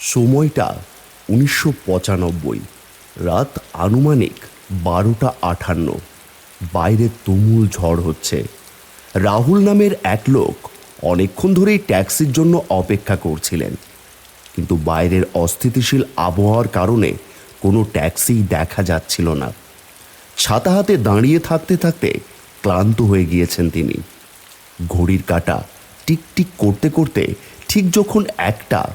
সময়টা উনিশশো পঁচানব্বই। রাত আনুমানিক বারোটা আটান্ন বাইরে তুমুল ঝড় হচ্ছে। রাহুল নামের এক লোক অনেকক্ষণ ধরেই ট্যাক্সির জন্য অপেক্ষা করছিলেন। কিন্তু বাইরের অস্থিতিশীল আবহাওয়ার কারণে কোনো ট্যাক্সি দেখা যাচ্ছিল না। ছাতা হাতে দাঁড়িয়ে থাকতে থাকতে ক্লান্ত হয়ে গিয়েছেন তিনি। ঘড়ির কাঁটা টিক টিক করতে করতে ঠিক যখন একটা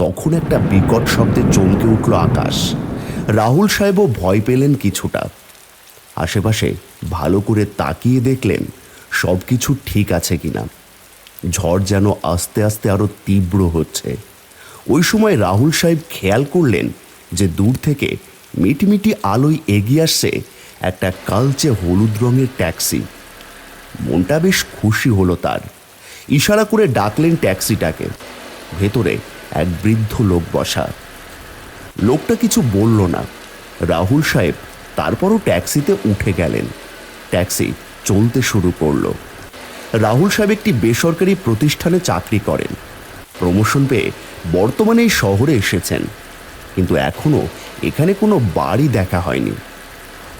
তখন একটা বিকট শব্দে চমকে উঠল আকাশ। রাহুল সাহেবও ভয় পেলেন কিছুটা। আশেপাশে ভালো করে তাকিয়ে দেখলেন সব কিছু ঠিক আছে কিনা। ঝড় যেন আস্তে আস্তে আরও তীব্র হচ্ছে। ওই সময় রাহুল সাহেব খেয়াল করলেন যে দূর থেকে মিটিমিটি আলোয় এগিয়ে আসছে একটা কালচে হলুদ রঙের ট্যাক্সি। মনটা বেশ খুশি হলো তার। ইশারা করে ডাকলেন ট্যাক্সিটাকে। ভেতরে এক বৃদ্ধ লোক বসা। লোকটা কিছু বলল না। রাহুল সাহেব তারপরও ট্যাক্সিতে উঠে গেলেন। ট্যাক্সি চলতে শুরু করল। রাহুল সাহেব একটি বেসরকারি প্রতিষ্ঠানে চাকরি করেন। প্রমোশন পেয়ে বর্তমানে এই শহরে এসেছেন। কিন্তু এখনও এখানে কোনো বাড়ি দেখা হয়নি।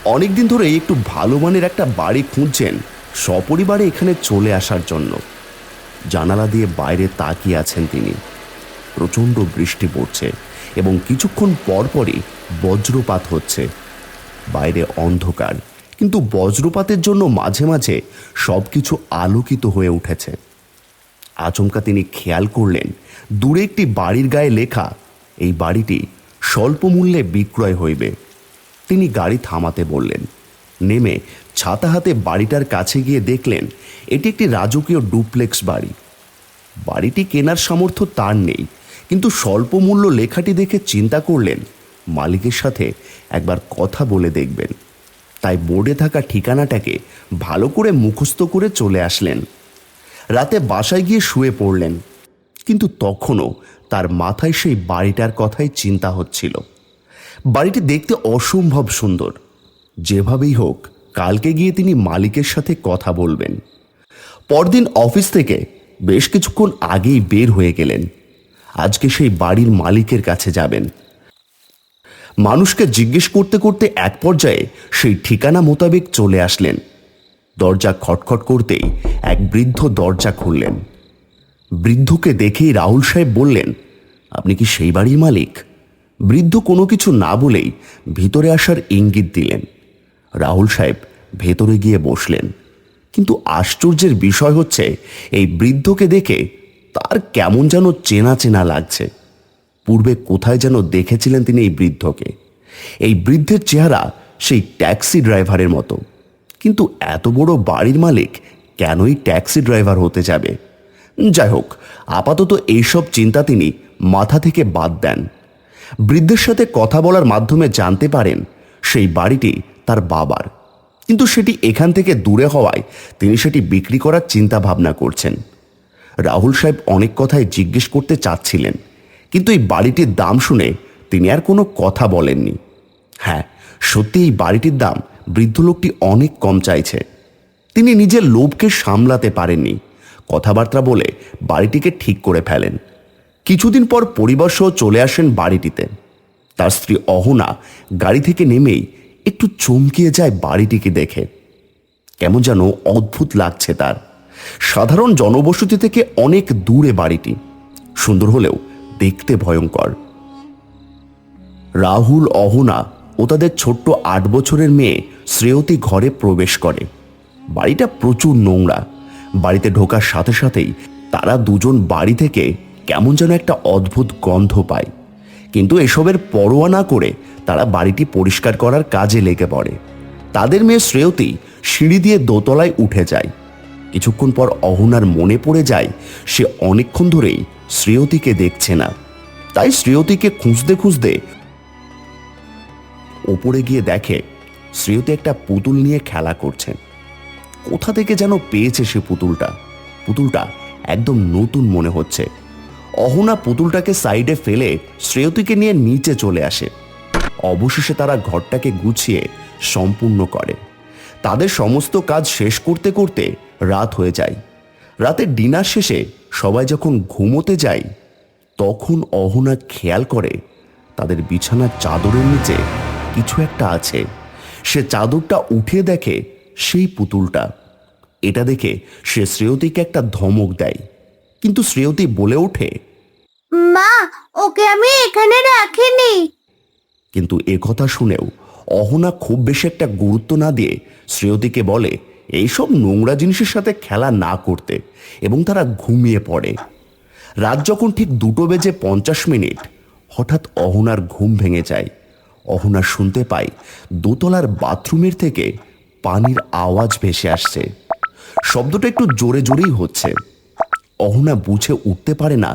অনেক দিন ধরে একটু ভালো মানের একটা বাড়ি খুঁজছেন সপরিবারে এখানে চলে আসার জন্য। জানালা দিয়ে বাইরে তাকিয়ে আছেন তিনি। প্রচণ্ড বৃষ্টি পড়ছে এবং কিছুক্ষণ পরপরই বজ্রপাত হচ্ছে। বাইরে অন্ধকার, কিন্তু বজ্রপাতের জন্য মাঝে মাঝে সব কিছু আলোকিত হয়ে উঠেছে। আচমকা তিনি খেয়াল করলেন, দূরে একটি বাড়ির গায়ে লেখা, এই বাড়িটি স্বল্প মূল্যে বিক্রয় হইবে। তিনি গাড়ি থামাতে বললেন। নেমে ছাতা হাতে বাড়িটার কাছে গিয়ে দেখলেন, এটি একটি রাজকীয় ডুপ্লেক্স বাড়ি। বাড়িটি কেনার সামর্থ্য তার নেই। কিন্তু স্বল্প মূল্য লেখাটি দেখে চিন্তা করলেন, মালিকের সাথে একবার কথা বলে দেখবেন। তাই বোর্ডে থাকা ঠিকানাটাকে ভালো করে মুখস্থ করে চলে আসলেন। রাতে বাসায় গিয়ে শুয়ে পড়লেন, কিন্তু তখনও তার মাথায় সেই বাড়িটার কথাই চিন্তা হচ্ছিল। বাড়িটি দেখতে অসম্ভব সুন্দর। যেভাবেই হোক, কালকে গিয়ে তিনি মালিকের সাথে কথা বলবেন। পরদিন অফিস থেকে বেশ কিছুক্ষণ আগেই বের হয়ে গেলেন। আজকে সেই বাড়ির মালিকের কাছে যাবেন। মানুষকে জিজ্ঞেস করতে করতে এক পর্যায়ে সেই ঠিকানা মোতাবেক চলে আসলেন। দরজা খটখট করতেই এক বৃদ্ধ দরজা খুললেন। বৃদ্ধকে দেখেই রাহুল সাহেব বললেন, আপনি কি সেই বাড়ির মালিক? বৃদ্ধ কোনো কিছু না বলেই ভিতরে আসার ইঙ্গিত দিলেন। রাহুল সাহেব ভেতরে গিয়ে বসলেন। কিন্তু আশ্চর্যের বিষয় হচ্ছে, এই বৃদ্ধকে দেখে তার কেমন যেন চেনা চেনা লাগছে। পূর্বে কোথায় যেন দেখেছিলেন তিনি এই বৃদ্ধকে। এই বৃদ্ধের চেহারা সেই ট্যাক্সি ড্রাইভারের মতো। কিন্তু এত বড় বাড়ির মালিক কেনই ট্যাক্সি ড্রাইভার হতে যাবে? যাই হোক, আপাতত এইসব চিন্তা তিনি মাথা থেকে বাদ দেন। বৃদ্ধের সাথে কথা বলার মাধ্যমে জানতে পারেন সেই বাড়িটি তার বাবার। কিন্তু সেটি এখান থেকে দূরে হওয়ায় তিনি সেটি বিক্রি করার চিন্তা ভাবনা করছেন। রাহুল সাহেব অনেক কথাই জিজ্ঞেস করতে চাচ্ছিলেন, কিন্তু এই বাড়িটির দাম শুনে তিনি আর কোনো কথা বলেননি। হ্যাঁ সত্যি এই বাড়িটির দাম বৃদ্ধ লোকটি অনেক কম চাইছে। তিনি নিজের লোভকে সামলাতে পারেননি। কথাবার্তা বলে বাড়িটিকে ঠিক করে ফেলেন। কিছুদিন পর পরিবার সহ চলে আসেন বাড়িটিতে। তার স্ত্রী অহনা গাড়ি থেকে নেমেই একটু চমকিয়ে যায় বাড়িটিকে দেখে। কেমন যেন অদ্ভুত লাগছে তার। সাধারণ জনবসতি থেকে অনেক দূরে বাড়িটি। সুন্দর হলেও দেখতে ভয়ঙ্কর। রাহুল, অহনা ও তাদের ছোট্ট আট বছরের মেয়ে শ্রেয়তী ঘরে প্রবেশ করে। বাড়িটা প্রচুর নোংরা। বাড়িতে ঢোকার সাথে সাথেই তারা দুজন বাড়ি থেকে কেমন যেন একটা অদ্ভুত গন্ধ পায়। কিন্তু এসবের পরোয়া না করে তারা বাড়িটি পরিষ্কার করার কাজে লেগে পড়ে। তাদের মেয়ে শ্রেয়তী সিঁড়ি দিয়ে দোতলায় উঠে যায়। কিছুক্ষণ পর অহনার মনে পড়ে যায়, সে অনেকক্ষণ ধরেই শ্রেয়তীকে দেখছে না। তাই শ্রেয়তীকে খুঁজতে খুঁজতে ওপরে গিয়ে দেখে শ্রেয়তী একটা পুতুল নিয়ে খেলা করছেন কোথা থেকে যেন পেয়েছে সে পুতুলটা? পুতুলটা একদম নতুন মনে হচ্ছে। অহনা পুতুলটাকে সাইডে ফেলে শ্রেয়তীকে নিয়ে নিচে চলে আসে। অবশেষে তারা ঘরটাকে গুছিয়ে সম্পূর্ণ করে। তাদের সমস্ত কাজ শেষ করতে করতে রাত হয়ে যায়। রাতে ডিনার শেষে সবাই যখন ঘুমোতে যায় তখন অহনা খেয়াল করে তাদের বিছানার চাদরের নিচে কিছু একটা আছে। সে চাদরটা উঠে দেখে সেই পুতুলটা। এটা দেখে সে শ্রেয়তীকে একটা ধমক দেয়। কিন্তু শ্রেয়তী বলে ওঠে মা ওকে আমি এখানে রাখিনি। কিন্তু একথা শুনেও অহনা খুব বেশি একটা গুরুত্ব না দিয়ে শ্রেয়তীকে বলে এইসব নোংরা জিনিসের সাথে খেলা না করতে এবং তারা ঘুমিয়ে পড়ে। রাত যখন ঠিক দুটো বেজে পঞ্চাশ মিনিট, হঠাৎ অহনার ঘুম ভেঙে যায়। অহনা শুনতে পায় দোতলার বাথরুমের থেকে পানির আওয়াজ ভেসে আসছে। শব্দটা একটু জোরে জোরেই হচ্ছে। অহনা বুঝে উঠতে পারে না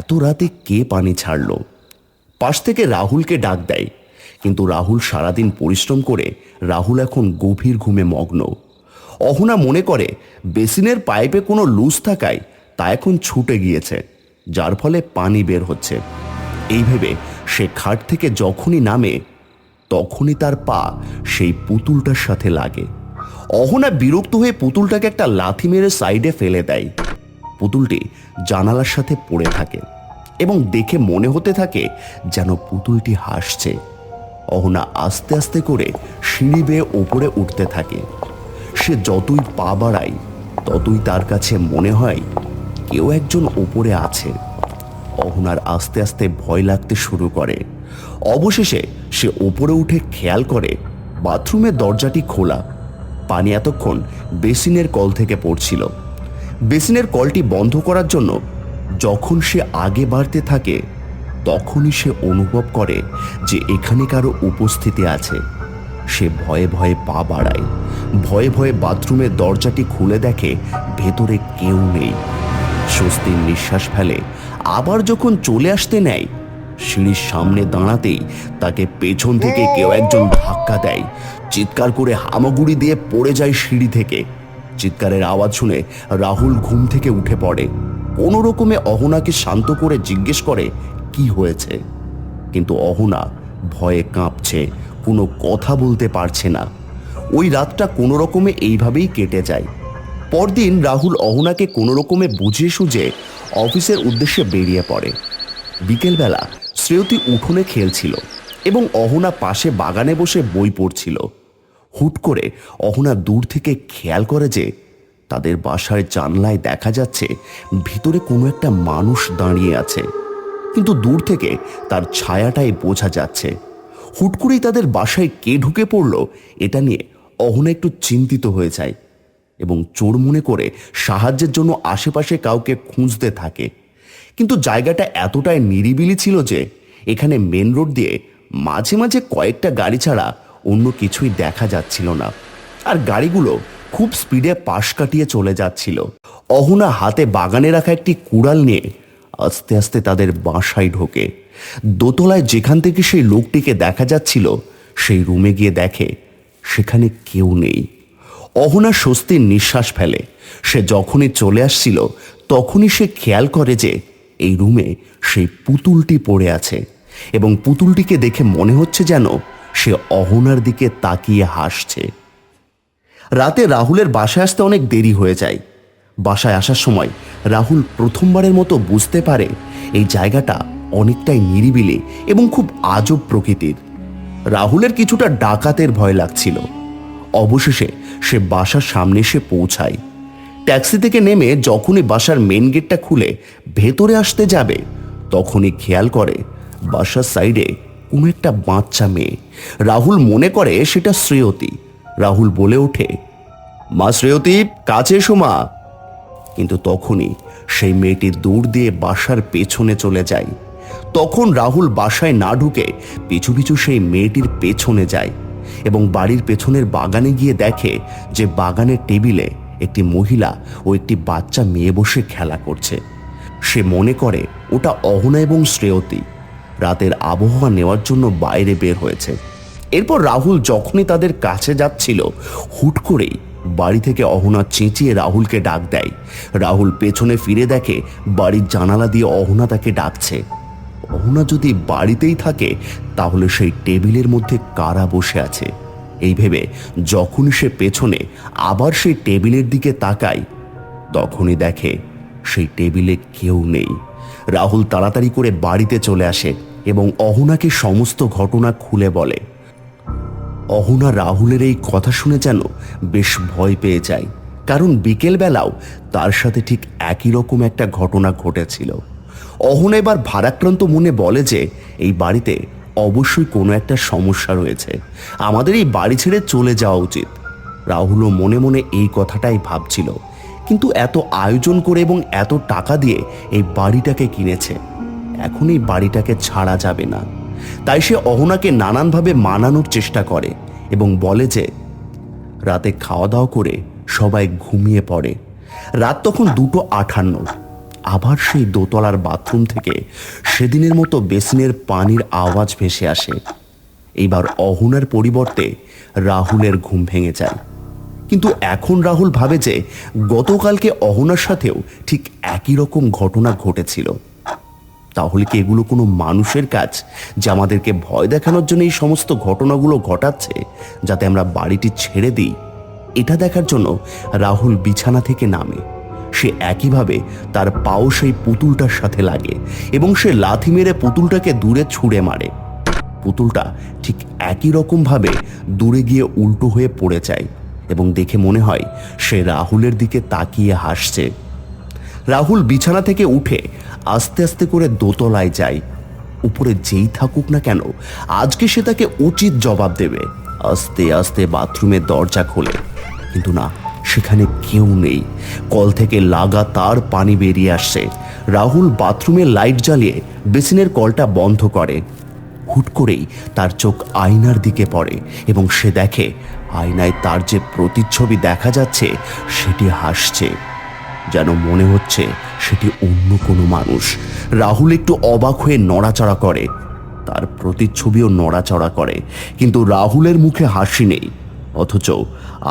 এত রাতে কে পানি ছাড়লো। পাশ থেকে রাহুলকে ডাক দেয়, কিন্তু রাহুল সারাদিন পরিশ্রম করে রাহুল এখন গভীর ঘুমে মগ্ন। অহনা মনে করে, বেসিনের পাইপে কোনো লুজ থাকায় তা এখন ছুটে গিয়েছে, যার ফলে পানি বের হচ্ছে। এই ভেবে সে খাট থেকে যখনই নামে, তখনই তার পা সেই পুতুলটার সাথে লাগে। অহনা বিরক্ত হয়ে পুতুলটাকে একটা লাথি মেরে সাইডে ফেলে দেয়। পুতুলটি জানালার সাথে পড়ে থাকে এবং দেখে মনে হতে থাকে যেন পুতুলটি হাসছে। অহনা আস্তে আস্তে করে সিঁড়ি বেয়ে ওপরে উঠতে থাকে। সে যতই পা বাড়ায়, ততই তার কাছে মনে হয় কেউ একজন ওপরে আছে। অহনার আস্তে আস্তে ভয় লাগতে শুরু করে। অবশেষে সে ওপরে উঠে খেয়াল করে, বাথরুমের দরজাটি খোলা। পানি এতক্ষণ বেসিনের কল থেকে পড়ছিল। বেসিনের কলটি বন্ধ করার জন্য যখন সে আগে বাড়তে থাকে, তখনই সে অনুভব করে যে এখানে কারও উপস্থিতি আছে। সে ভয়ে ভয়ে পা বাড়ায়। ভয়ে ভয়ে বাথরুমের দরজাটি খুলে দেখে ভেতরে কেউ নেই। স্বস্তির নিঃশ্বাস ফেলে, আবার যখন চলে আসতে নেয়, সিঁড়ির সামনে দাঁড়াতেই তাকে পেছন থেকে কেউ একজন ধাক্কা দেয়। চিৎকার করে হামাগুড়ি দিয়ে পড়ে যায় সিঁড়ি থেকে। চিৎকারের আওয়াজ শুনে রাহুল ঘুম থেকে উঠে পড়ে। কোনো রকমে অহনাকে শান্ত করে জিজ্ঞেস করে, কি হয়েছে? কিন্তু অহনা ভয়ে কাঁপছে। কোনো কথা বলতে পারছে না। ওই রাতটা কোনো রকমে এইভাবেই কেটে যায়। পরদিন রাহুল অহনাকে কোনো রকমে বুঝিয়ে সুঝে অফিসের উদ্দেশ্যে বেরিয়ে পড়ে। বিকেলবেলা শ্রেয়তী উঠোনে খেলছিল এবং অহনা পাশে বাগানে বসে বই পড়ছিল। হুট করে অহনা দূর থেকে খেয়াল করে যে তাদের বাসার জানলায় দেখা যাচ্ছে ভিতরে কোনো একটা মানুষ দাঁড়িয়ে আছে। কিন্তু দূর থেকে তার ছায়াটাই বোঝা যাচ্ছে। হুট করেই তাদের বাসায় কে ঢুকে পড়ল, এটা নিয়ে অহনা একটু চিন্তিত হয়ে যায় এবং চোর মনে করে সাহায্যের জন্য আশেপাশে কাউকে খুঁজতে থাকে। কিন্তু জায়গাটা এতটাই নিরিবিলি ছিল যে এখানে মেন রোড দিয়ে মাঝে মাঝে কয়েকটা গাড়ি ছাড়া অন্য কিছুই দেখা যাচ্ছিল না। আর গাড়িগুলো খুব স্পিডে পাশ কাটিয়ে চলে যাচ্ছিল। অহনা হাতে বাগানে রাখা একটি কুড়াল নিয়ে আস্তে আস্তে তাদের বাসায় ঢোকে। দোতলায় যেখান থেকে সেই লোকটিকে দেখা যাচ্ছিল, সেই রুমে গিয়ে দেখে সেখানে কেউ নেই। অহনা স্বস্তির নিঃশ্বাস ফেলে। সে যখনই চলে আসছিল, তখনই সে খেয়াল করে যে এই রুমে সেই পুতুলটি পড়ে আছে এবং পুতুলটিকে দেখে মনে হচ্ছে যেন সে অহনার দিকে তাকিয়ে হাসছে। রাতে রাহুলের বাসায় আসতে অনেক দেরি হয়ে যায়। বাসায় আসার সময় রাহুল প্রথমবারের মতো বুঝতে পারে এই জায়গাটা অনেকটাই নিরিবিলি এবং খুব আজব প্রকৃতির। রাহুলের কিছুটা ডাকাতের ভয় লাগছিল। অবশেষে সে বাসার সামনে এসে পৌঁছায়। ট্যাক্সি থেকে নেমে যখনই বাসার মেন গেটটা খুলে ভেতরে আসতে যাবে, তখনই খেয়াল করে বাসার সাইডে কোনো একটা বাচ্চা মেয়ে। রাহুল মনে করে সেটা শ্রেয়তী। রাহুল বলে ওঠে, মা শ্রেয়তী, কাছে এসো মা। কিন্তু তখনই সেই মেয়েটি দৌড় দিয়ে বাসার পেছনে চলে যায়। তখন রাহুল বাসায় না ঢুকে পিছু পিছু সেই মেয়েটির পেছনে যায় এবং বাড়ির পেছনের বাগানে গিয়ে দেখে যে বাগানের টেবিলে একটি মহিলা ও একটি বাচ্চা মেয়ে বসে খেলা করছে। সে মনে করে ওটা অহনা এবং শ্রেয়তী। রাতের আবহাওয়া নেওয়ার জন্য বাইরে বের হয়েছে। এরপর রাহুল যখনই তাদের কাছে যাচ্ছিল, হুট করেই বাড়ি থেকে অহনা চেঁচিয়ে রাহুলকে ডাক দেয়। রাহুল পেছনে ফিরে দেখে বাড়ির জানালা দিয়ে অহনা তাকে ডাকছে। অহনা যদি বাড়িতেই থাকে, তাহলে সেই টেবিলের মধ্যে কারা বসে আছে? এই ভেবে যখনই সে পেছনে আবার সেই টেবিলের দিকে তাকায়, তখনই দেখে সেই টেবিলে কেউ নেই। রাহুল তাড়াতাড়ি করে বাড়িতে চলে আসে এবং অহনাকে সমস্ত ঘটনা খুলে বলে। অহনা রাহুলের এই কথা শুনে যেন বেশ ভয় পেয়ে যায়, কারণ বিকেলবেলাও তার সাথে ঠিক একই রকম একটা ঘটনা ঘটেছিল। অহনা এবার ভারাক্রান্ত মনে বলে যে এই বাড়িতে অবশ্যই কোনো একটা সমস্যা রয়েছে। আমাদের এই বাড়ি ছেড়ে চলে যাওয়া উচিত। রাহুলও মনে মনে এই কথাটাই ভাবছিল। কিন্তু এত আয়োজন করে এবং এত টাকা দিয়ে এই বাড়িটাকে কিনেছে। এখন এই বাড়িটাকে ছাড়া যাবে না। তাই সে অহনাকে নানানভাবে মানানোর চেষ্টা করে এবং বলে যে, রাতে খাওয়া দাওয়া করে সবাই ঘুমিয়ে পড়ে। রাত তখন দুটো আঠান্ন। আবার সেই দোতলার বাথরুম থেকে সেদিনের মতো বেসিনের পানির আওয়াজ ভেসে আসে। এইবার অহনার পরিবর্তে রাহুলের ঘুম ভেঙে যায়। কিন্তু এখন রাহুল ভাবে যে গতকালকে অহনার সাথেও ঠিক একই রকম ঘটনা ঘটেছিল। তাহলে কি এগুলো কোনো মানুষের কাজ যে আমাদেরকে ভয় দেখানোর জন্য এই সমস্ত ঘটনাগুলো ঘটাচ্ছে, যাতে আমরা বাড়িটি ছেড়ে দিই? এটা দেখার জন্য রাহুল বিছানা থেকে নামে। সে একইভাবে তার পাও সেই পুতুলটার সাথে লাগে এবং সে লাথি মেরে পুতুলটাকে দূরে ছুঁড়ে মারে। পুতুলটা ঠিক একই রকমভাবে দূরে গিয়ে উল্টো হয়ে পড়ে যায় এবং দেখে মনে হয় সে রাহুলের দিকে তাকিয়ে হাসছে। রাহুল বিছানা থেকে উঠে আস্তে আস্তে করে দোতলায় যায়। উপরে যেই থাকুক না কেন, আজকে সে তাকে উচিত জবাব দেবে। আস্তে আস্তে বাথরুমের দরজা খোলে। কিন্তু না সেখানে কেউ নেই। কল থেকে লাগাতার পানি বেরিয়ে আসছে। রাহুল বাথরুমে লাইট জ্বালিয়ে বেসিনের কলটা বন্ধ করে। হুট করেই তার চোখ আয়নার দিকে পড়ে এবং সে দেখে আয়নায় তার যে প্রতিচ্ছবি দেখা যাচ্ছে, সেটি হাসছে। যেন মনে হচ্ছে সেটি অন্য কোনো মানুষ। রাহুল একটু অবাক হয়ে নড়াচড়া করে। তার প্রতিচ্ছবিও নড়াচড়া করে। কিন্তু রাহুলের মুখে হাসি নেই। অথচ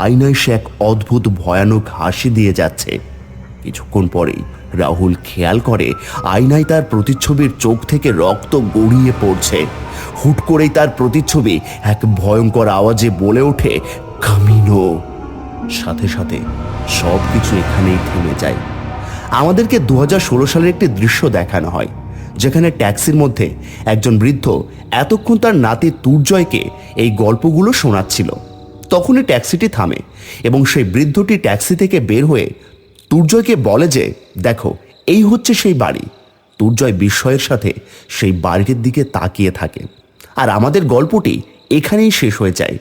আয়নায় সে এক অদ্ভুত ভয়ানক হাসি দিয়ে যাচ্ছে। কিছুক্ষণ পরেই রাহুল খেয়াল করে আয়নায় তার প্রতিচ্ছবির চোখ থেকে রক্ত গড়িয়ে পড়ছে। হুট করেই তার প্রতিচ্ছবি এক ভয়ঙ্কর আওয়াজে বলে ওঠে, কামিনো। সাথে সাথে সব কিছু এখানেই থেমে যায়। আমাদেরকে দু হাজার ষোলো সালের একটি দৃশ্য দেখানো হয়, যেখানে ট্যাক্সির মধ্যে একজন বৃদ্ধ এতক্ষণ তার নাতি তুর্জয়কে এই গল্পগুলো শোনাচ্ছিল। তখনই ট্যাক্সিটি থামে এবং সেই বৃদ্ধটি ট্যাক্সি থেকে বের হয়ে তুর্জয়কে বলে যে, দেখো, এই হচ্ছে সেই বাড়ি। তুর্জয় বিস্ময়ের সাথে সেই বাড়িটির দিকে তাকিয়ে থাকে। আর আমাদের গল্পটি এখানেই শেষ হয়ে যায়।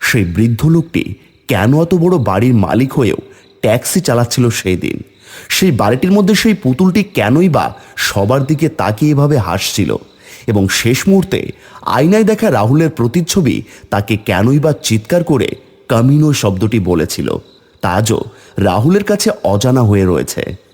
সেই বৃদ্ধ লোকটি কেন এত বড় বাড়ির মালিক হয়েও ট্যাক্সি চালাচ্ছিল সেই দিন? সেই বাড়িটির মধ্যে সেই পুতুলটি কেনই বা সবার দিকে তাকিয়ে এভাবে হাসছিল? এবং শেষ মুহূর্তে আয়নায় দেখা রাহুলের প্রতিচ্ছবি তাকে কেনই বা চিৎকার করে কামিনো শব্দটি বলেছিল। তা আজও রাহুলের কাছে অজানা হয়ে রয়েছে।